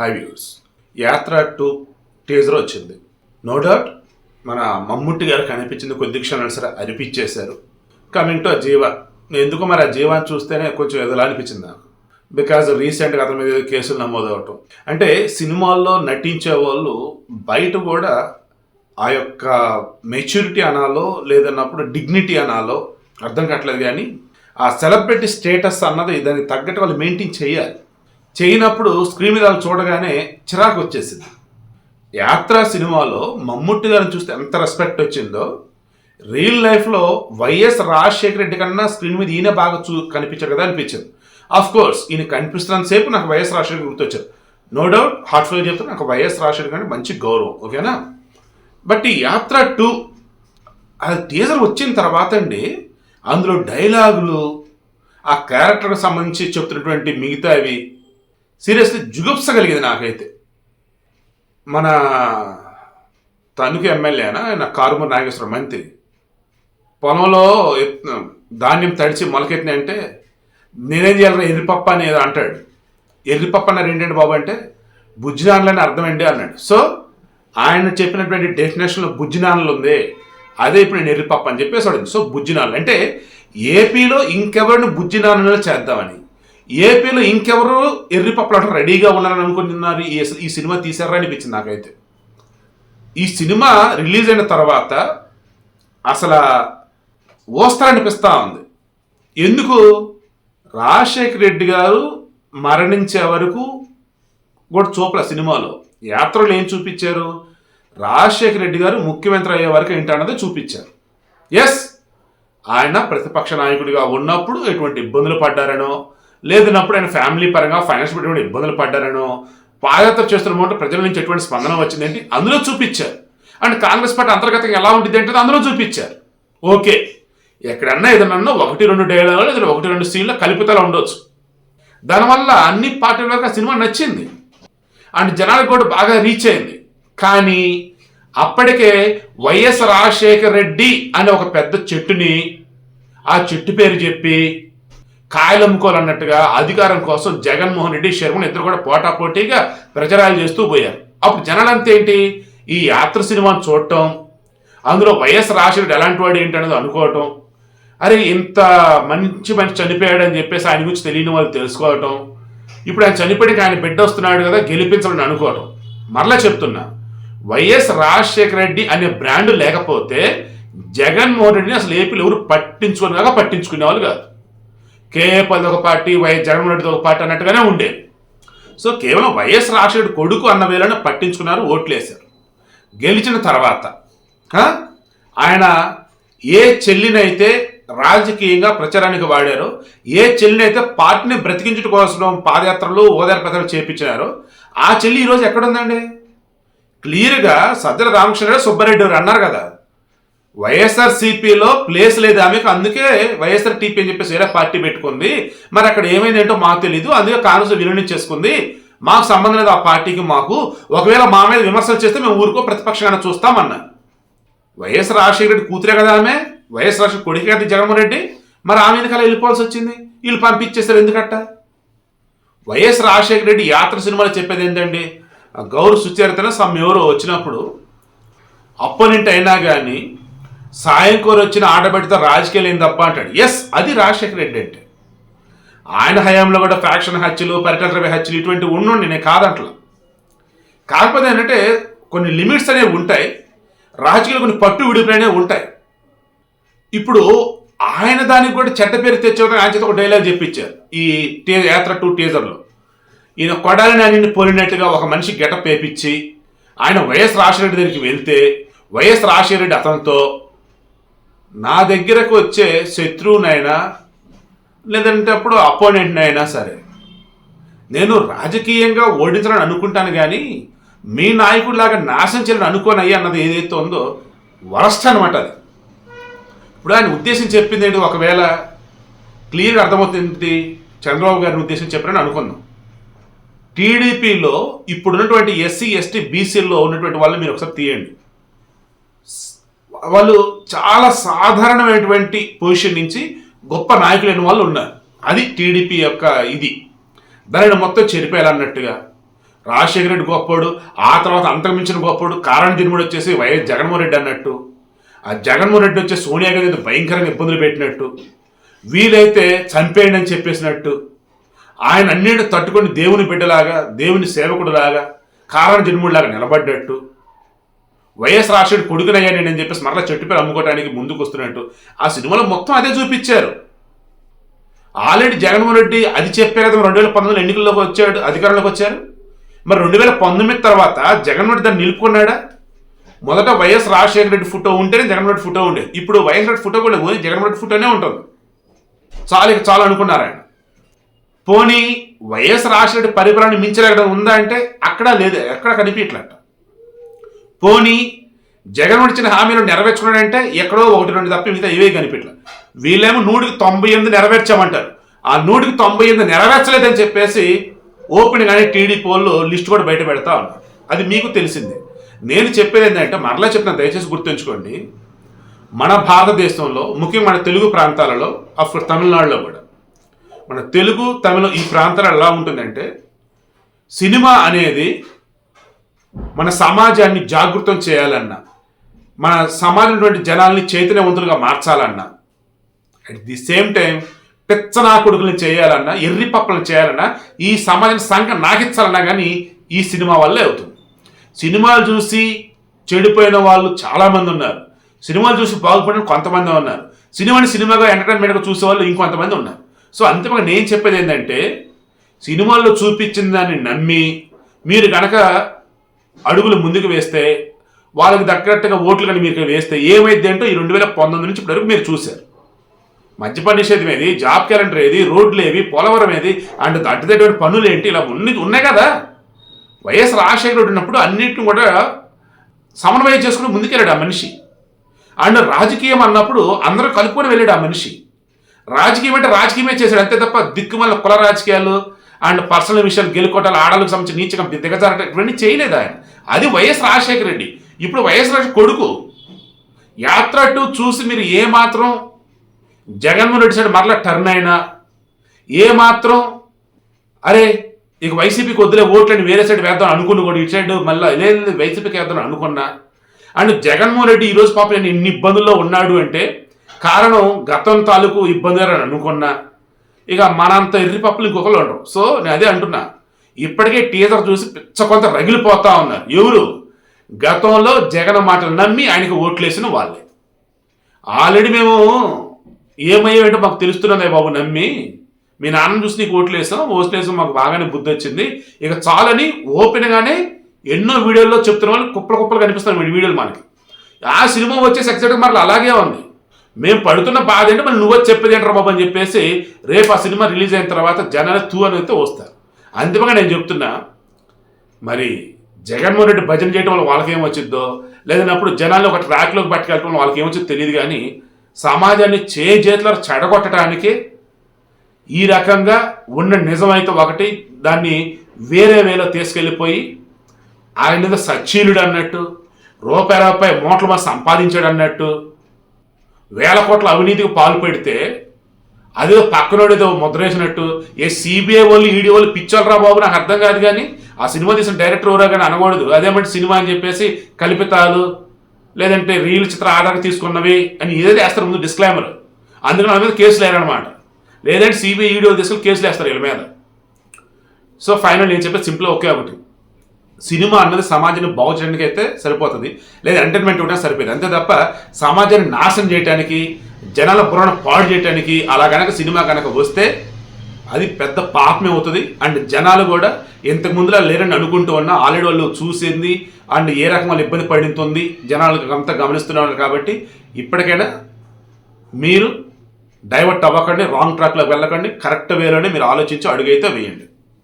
Hi views Yatra two teaser వచ్చింది. No doubt మన మమ్ముట్టి గారు కనిపించింది కొద్ది క్షణాలు సరే అనిపించేశారు కమింగ్ టు జీవ ఎందుకు మరి ఆ జీవాన్ని చూస్తేనే కొంచెం ఎదలా అనిపించింది నాకు బికాజ్ రీసెంట్గా అతని మీద కేసులు నమోదవటం. అంటే సినిమాల్లో నటించే వాళ్ళు బయట కూడా ఆ యొక్క మెచ్యూరిటీ అనాలో లేదన్నప్పుడు డిగ్నిటీ అనాలో అర్థం కావట్లేదు కానీ ఆ సెలబ్రిటీ స్టేటస్ అన్నది దానికి తగ్గట్టు వాళ్ళు మెయింటైన్ చేయాలి. చేయనప్పుడు స్క్రీన్ మీద చూడగానే చిరాకు వచ్చేసింది. యాత్ర సినిమాలో మమ్ముట్టి గారిని చూస్తే ఎంత రెస్పెక్ట్ వచ్చిందో రియల్ లైఫ్లో వైఎస్ రాజశేఖర రెడ్డి కన్నా స్క్రీన్ మీద ఈయన బాగా చూ కనిపించారు కదా అనిపించింది. ఆఫ్ కోర్స్ ఈయన కనిపిస్తున్నంత సేపు నాకు వైఎస్ రాజశేఖర్ గుర్తొచ్చారు. నో డౌట్ హార్ట్ఫుల్గా చెప్తే నాకు వైఎస్ రాజశేఖర్ కంటే మంచి గౌరవం ఓకేనా బట్ ఈ యాత్ర టూ అది టీజర్ వచ్చిన తర్వాత అండి అందులో డైలాగులు ఆ క్యారెక్టర్కి సంబంధించి చెప్తున్నటువంటి మిగతావి సీరియస్లీ జుగుప్స కలిగింది నాకైతే. మన తణుకు ఎమ్మెల్యేనా? ఆయన కారుమూరి నాగేశ్వర మంత్రి. పొలంలో ధాన్యం తడిచి మొలకెత్తినాయంటే నేనేం చేయాలి ఎర్రిపప్ప అని అంటాడు. ఎర్రిపప్ప అన్నారు ఏంటంటే బాబు అంటే బుజ్జినాన్లని అర్థమండి అన్నాడు. సో ఆయన చెప్పినటువంటి డెఫినేషన్లో బుజ్జినాన్లు ఉంది. అదే ఇప్పుడు నేను ఎర్రిపప్ప అని చెప్పేసి సో బుజ్జినాన్లు. అంటే ఏపీలో ఇంకెవరిని బుజ్జినాన్లు చేద్దామని? ఏపీలో ఇంకెవరు ఎర్రి పప్పులు రెడీగా ఉన్నారని అనుకుంటున్నారు? ఈ సినిమా తీసారా అనిపించింది నాకైతే. ఈ సినిమా రిలీజ్ అయిన తర్వాత అసలు ఓస్తారనిపిస్తూ ఉంది. ఎందుకు? రాజశేఖర్ రెడ్డి గారు మరణించే వరకు కూడా చూపల సినిమాలో. యాత్రలు ఏం చూపించారు? రాజశేఖర రెడ్డి గారు ముఖ్యమంత్రి అయ్యే వరకు ఏంటన్నది చూపించారు. ఎస్ ఆయన ప్రతిపక్ష నాయకుడిగా ఉన్నప్పుడు ఎటువంటి ఇబ్బందులు పడ్డారనో లేదన్నప్పుడు ఆయన ఫ్యామిలీ పరంగా ఫైనాన్స్ ఎటువంటి ఇబ్బందులు పడ్డారనో పాదయాత్ర చేస్తున్నమాట ప్రజల నుంచి ఎటువంటి స్పందన వచ్చిందేంటి అందులో చూపించారు. అండ్ కాంగ్రెస్ పార్టీ అంతర్గతంగా ఎలా ఉంటుంది అంటే అందులో చూపించారు. ఓకే. ఎక్కడన్నా ఏదన్నా ఒకటి రెండు డైలాగులు లేదా ఒకటి రెండు సీన్లు కలిపితలా ఉండొచ్చు. దానివల్ల అన్ని పార్టీలకు ఆ సినిమా నచ్చింది. అండ్ జనాలకు కూడా బాగా రీచ్ అయింది. కానీ అప్పటికే వైఎస్ రాజశేఖర రెడ్డి అనే ఒక పెద్ద చెట్టుని ఆ చెట్టు పేరు చెప్పి కాయలు అమ్ముకోవాలన్నట్టుగా అధికారం కోసం జగన్మోహన్ రెడ్డి శర్మను ఇద్దరు కూడా పోటాపోటీగా ప్రచారాలు చేస్తూ పోయారు. అప్పుడు జనాలంతా ఏంటి? ఈ యాత్ర సినిమాను చూడటం అందులో వైఎస్ రాజశేఖర ఎలాంటి వాడు ఏంటనేది అనుకోవటం అరే ఇంత మంచి మనిషి చనిపోయాడని చెప్పేసి ఆయన గురించి తెలియని వాళ్ళు తెలుసుకోవటం ఇప్పుడు ఆయన చనిపోయాక ఆయన బిడ్డ వస్తున్నాడు కదా గెలిపించాలని అనుకోవటం. మరలా చెప్తున్నా వైఎస్ రాజశేఖర రెడ్డి అనే బ్రాండ్ లేకపోతే జగన్మోహన్ రెడ్డిని అసలు ఏపీలో ఎవరు పట్టించుకునేలాగా పట్టించుకునే వాళ్ళు కాదు. కేఏపల్లి ఒక పార్టీ వైఎస్ జగన్మోహన్ రెడ్డిది ఒక పార్టీ అన్నట్టుగానే ఉండేది. సో కేవలం వైఎస్ రాజశేఖర్ కొడుకు అన్న వేళను పట్టించుకున్నారు ఓట్లేశారు. గెలిచిన తర్వాత ఆయన ఏ చెల్లినైతే రాజకీయంగా ప్రచారానికి వాడారో ఏ చెల్లినైతే పార్టీని బ్రతికించడం కోసం పాదయాత్రలు ఓదార్ ప్రచారం చేపించారో ఆ చెల్లి ఈరోజు ఎక్కడుందండి? క్లియర్గా సజ్జల రామకృష్ణ సుబ్బారెడ్డి గారు అన్నారు కదా. వైఎస్ఆర్ సిపిలో ప్లేస్ లేదు ఆమెకు. అందుకే వైఎస్ఆర్ టీపీ అని చెప్పేసి వేరే పార్టీ పెట్టుకుంది. మరి అక్కడ ఏమైంది ఏంటో మాకు తెలియదు అందుకే కాంగ్రెస్ విలీనం చేసుకుంది మాకు సంబంధం లేదు ఆ పార్టీకి మాకు. ఒకవేళ మా మీద విమర్శలు చేస్తే మేము ఊరుకో ప్రతిపక్షంగా చూస్తామన్నా. వైఎస్ రాజశేఖర రెడ్డి కూతురే కదా ఆమె. వైఎస్ రాజశేఖర కొడుకు కదా జగన్మోహన్ రెడ్డి. మరి ఆమె ఎందుకు వెళ్ళిపోవాల్సి వచ్చింది? వీళ్ళు పంపించేస్తారు ఎందుకట్ట? వైఎస్ రాజశేఖర రెడ్డి యాత్ర సినిమాలో చెప్పేది ఏంటండి? ఆ గౌరవ సుచరితన సమ్ ఎవరో వచ్చినప్పుడు అపోనెంట్ అయినా కానీ సాయం కోరి వచ్చిన ఆడబడితో రాజకీయాలు ఏం తప్ప అంటాడు. ఎస్ అది రాజశేఖర రెడ్డి అంటే. ఆయన హయాంలో కూడా ఫ్యాక్షన్ హత్యలు పరికల్ప హత్యలు ఇటువంటివి ఉండండి నేను కాదంటలా. కాకపోతే ఏంటంటే కొన్ని లిమిట్స్ అనేవి ఉంటాయి. రాజకీయాలు కొన్ని పట్టు విడిపోయినే ఉంటాయి. ఇప్పుడు ఆయన దానికి కూడా చెడ్డ పేరు తెచ్చేవారు ఆయన చేత ఒక డైలాగ్ చెప్పించారు. ఈ టే యాత్ర టూ టీజర్లో. ఈయన కొడాలి నాని పోలినట్టుగా ఒక మనిషి గెటప్ వేపించి ఆయన వైఎస్ రాజశేఖర దగ్గరికి వెళ్తే వైఎస్ రాజశేఖర రెడ్డి అతనితో నా దగ్గరకు వచ్చే శత్రువునైనా లేదంటే అప్పుడు అపోనెంట్నైనా సరే నేను రాజకీయంగా ఓడించాలని అనుకుంటాను కానీ మీ నాయకుడిలాగా నాశనం చేయాలని అనుకోని అయ్యి అన్నది ఏదైతే ఉందో వరస్ట్ అనమాట అది. ఇప్పుడు ఆయన ఉద్దేశం చెప్పింది ఏంటి? ఒకవేళ క్లియర్గా అర్థమవుతుంది చంద్రబాబు గారిని ఉద్దేశం చెప్పారని అనుకుందాం. టీడీపీలో ఇప్పుడున్నటువంటి ఎస్సీ ఎస్టీ బీసీల్లో ఉన్నటువంటి వాళ్ళని మీరు ఒకసారి తీయండి. వాళ్ళు చాలా సాధారణమైనటువంటి పొజిషన్ నుంచి గొప్ప నాయకులైన వాళ్ళు ఉన్నారు. అది టీడీపీ యొక్క ఇది. దానిని మొత్తం చెరిపేయాలన్నట్టుగా. రాజశేఖర రెడ్డి గొప్పోడు ఆ తర్వాత అంతకుమించిన గొప్పోడు కారణ జన్ముడు వచ్చేసి వైఎస్ జగన్మోహన్ రెడ్డి అన్నట్టు. ఆ జగన్మోహన్ రెడ్డి వచ్చే సోనియా గాంధీ భయంకరంగా ఇబ్బందులు పెట్టినట్టు. వీలైతే చంపేయండి అని చెప్పేసినట్టు. ఆయన అన్నిటి తట్టుకొని దేవుని బిడ్డలాగా దేవుని సేవకుడిలాగా కారణ జన్ముడిలాగా నిలబడ్డట్టు. వైఎస్ రాజశేఖర్ కొడుకునయ్యా నేను అని చెప్పేసి మరలా చెట్టు పేరు అమ్ముకోవడానికి ముందుకు వస్తున్నట్టు ఆ సినిమాలో మొత్తం అదే చూపించారు. ఆల్రెడీ జగన్మోహన్ రెడ్డి అది చెప్పారు కదా రెండు వేల పంతొమ్మిది ఎన్నికల్లోకి వచ్చాడు అధికారంలోకి వచ్చారు. మరి రెండు వేల పంతొమ్మిది తర్వాత జగన్మోహన్ రెడ్డి దాన్ని నిలుపుకున్నాడా? మొదట వైఎస్ రాజశేఖర రెడ్డి ఫోటో ఉంటేనే జగన్మోహన్ రెడ్డి ఫోటో ఉండేది. ఇప్పుడు వైఎస్ రెడ్డి ఫోటో కూడా పోయి జగన్మోహన్ రెడ్డి ఫోటోనే ఉంటుంది. చాలు ఇక చాలు అనుకున్నారు ఆయన. పోనీ వైఎస్ రాజశేఖర రెడ్డి పరిపాలన మించలేకడం ఉందా అంటే అక్కడ లేదు ఎక్కడ కనిపించట్లట పోనీ జగన్ ఇచ్చిన హామీలు నెరవేర్చుకున్నాడంటే ఎక్కడో ఒకటి రెండు తప్ప మిగతా ఇవే కనిపెట్ల వీళ్ళేమో నూటికి తొంభై ఎనిమిది నెరవేర్చామంటారు. ఆ నూటికి తొంభై ఎనిమిది నెరవేర్చలేదని చెప్పేసి ఓపెన్ కానీ టీడీపీ వాళ్ళు లిస్ట్ కూడా బయట పెడతా ఉన్నారు. అది మీకు తెలిసిందే. నేను చెప్పేది ఏంటంటే మరలా చెప్తున్నా దయచేసి గుర్తుంచుకోండి. మన భారతదేశంలో ముఖ్యంగా మన తెలుగు ప్రాంతాలలో అఫ్కోర్స్ తమిళనాడులో కూడా మన తెలుగు తమిళ ఈ ప్రాంతాలు ఎలా ఉంటుందంటే సినిమా అనేది మన సమాజాన్ని జాగృతం చేయాలన్నా మన సమాజంలో జనాల్ని చైతన్యవంతులుగా మార్చాలన్నా అట్ ది సేమ్ టైం పెచ్చనా కొడుకులను చేయాలన్నా ఎర్రి పప్పలను చేయాలన్నా ఈ సమాజం సంఘ నాగించాలన్నా కానీ ఈ సినిమా వల్లే అవుతుంది. సినిమాలు చూసి చెడిపోయిన వాళ్ళు చాలామంది ఉన్నారు. సినిమాలు చూసి బాగుపడిన కొంతమంది ఉన్నారు. సినిమాని సినిమాగా ఎంటర్టైన్మెంట్గా చూసే వాళ్ళు ఇంకొంతమంది ఉన్నారు. సో అంతిమంగా నేను చెప్పేది ఏంటంటే సినిమాల్లో చూపించిన దాన్ని నమ్మి మీరు కనుక అడుగులు ముందుకు వేస్తే వాళ్ళకి తగ్గట్టుగా ఓట్లు కానీ మీరు వేస్తే ఏమైంది అంటే ఈ రెండు వేల పంతొమ్మిది నుంచి ఇప్పటివరకు మీరు చూశారు. మద్యపాన నిషేధం ఏది జాబ్ క్యాలెండర్ ఏది రోడ్లు ఏవి పోలవరం ఏది అండ్ అడ్డదటువంటి పనులు ఏంటి ఇలా ఉన్ని ఉన్నాయి కదా. వైఎస్ రాజశేఖర ఉన్నప్పుడు అన్నింటిని కూడా సమన్వయం చేసుకుని ముందుకెళ్ళాడు ఆ మనిషి. అండ్ రాజకీయం అన్నప్పుడు అందరూ కలుపుకొని వెళ్ళాడు ఆ మనిషి. రాజకీయం అంటే రాజకీయమే చేశాడు అంతే తప్ప దిక్కుమల్ల కుల రాజకీయాలు అండ్ పర్సనల్ విషయాలు గెలుకోటాలు ఆడాలకు సంబంధించి నీచకం దిగజారటం ఇవన్నీ చేయలేదు ఆయన. అది వైఎస్ రాజశేఖర రెడ్డి. ఇప్పుడు వైఎస్ రాజు కొడుకు. యాత్ర టు చూసి మీరు ఏ మాత్రం జగన్మోహన్ రెడ్డి సైడ్ మరలా టర్న్ అయినా ఏ మాత్రం అరే ఇక వైసీపీకి వద్దులే ఓట్లని వేరే సైడ్ వేద్దాం అనుకుని కూడా ఇటు సైడ్ మళ్ళీ లేదు వైసీపీకి వేద్దాం అనుకున్నా. అండ్ జగన్మోహన్ రెడ్డి ఈరోజు పాపం నేను ఇన్ని ఇబ్బందుల్లో ఉన్నాడు అంటే కారణం గతం తాలూకు ఇబ్బంది అని అనుకున్నా. ఇక మనంత ఎర్రి పప్పులు ఇంకొకరు ఉండరు. సో నేను అదే అంటున్నా. ఇప్పటికే టీజర్ చూసి పిచ్చ కొంత రగిలిపోతా ఉన్నారు. ఎవరు? గతంలో జగన్ మాటలు నమ్మి ఆయనకి ఓట్లేసిన వాళ్ళే. ఆల్రెడీ మేము ఏమయ్యేంటో మాకు తెలుస్తున్నదే బాబు నమ్మి. మీ నాన్న చూసి నీకు ఓట్లు వేసాం ఓట్లు వేసాం మాకు బాగానే బుద్ధి వచ్చింది. ఇక చాలని ఓపెన్గానే ఎన్నో వీడియోల్లో చెప్తున్న వాళ్ళు కుప్పలు కుప్పలు కనిపిస్తున్నారు వీడియోలు మనకి. ఆ సినిమా వచ్చేసి ఎగ్జాక్ట్గా మరలా అలాగే ఉంది. మేము పడుతున్న బాధ ఏంటో? మరి నువ్వు చెప్పేది ఏంట్రా బాబు అని చెప్పేసి రేపు ఆ సినిమా రిలీజ్ అయిన తర్వాత జనాలు తూ అని అయితే వస్తారు. అంతిమంగా నేను చెప్తున్నా మరి జగన్మోహన్ రెడ్డి భజన చేయడం వల్ల వాళ్ళకి ఏం వచ్చిద్దో? లేదన్నప్పుడు జనాలు ఒక ట్రాక్లోకి పట్టుకెళ్ళడం వాళ్ళకి ఏమొచ్చిందో తెలియదు కానీ సమాజాన్ని చే చేతిలో చెడగొట్టడానికి ఈ రకంగా ఉన్న నిజమైతే ఒకటి దాన్ని వేరే వేలో తీసుకెళ్ళిపోయి ఆయన మీద సచ్చీలుడు అన్నట్టు రూపాయి రూపాయి మూటలు మా సంపాదించాడు అన్నట్టు వేల కోట్ల అవినీతికి పాల్పెడితే అదేదో పక్కనోడు ఏదో ముద్ర వేసినట్టు ఏ సిబిఐ వాళ్ళు ఈడీ వాళ్ళు పిచ్చోళ్ళరా బాబు నాకు అర్థం కాదు కానీ ఆ సినిమా తీసిన డైరెక్టర్ ఎవరో కానీ అనకూడదు. అదేమంటే సినిమా అని చెప్పేసి కల్పితాలు లేదంటే రీల్ చిత్ర ఆధారం తీసుకున్నవి అని ఏదో వేస్తారు ముందు డిస్క్లైమర్ అందుకని వాళ్ళ మీద కేసులు లేరనమాట లేదంటే సిబిఐ ఈడీ తీసుకుని కేసులు వేస్తారు వీళ్ళ మీద. సో ఫైనల్ నేను చెప్పేది సింపుల్ ఒకే ఒకటి. సినిమా అన్నది సమాజాన్ని బాగు చేయడానికి అయితే సరిపోతుంది. లేదా ఎంటర్టైన్మెంట్ ఉంటే సరిపోయింది. అంతే తప్ప సమాజాన్ని నాశనం చేయడానికి జనాల బుర్రను పాడు చేయడానికి అలా కనుక సినిమా కనుక వస్తే అది పెద్ద పాపమే అవుతుంది. అండ్ జనాలు కూడా ఇంతకు ముందులా లేరని అనుకుంటూ ఉన్నా ఆల్రెడీ వాళ్ళు చూసింది అండ్ ఏ రకం వాళ్ళు ఇబ్బంది పడుతుంది జనాలకు అంతా గమనిస్తున్నారు కాబట్టి ఇప్పటికైనా మీరు డైవర్ట్ అవ్వకండి రాంగ్ ట్రాక్లోకి వెళ్ళకండి కరెక్ట్ వేలోనే మీరు ఆలోచించి అడుగైతే వేయండి.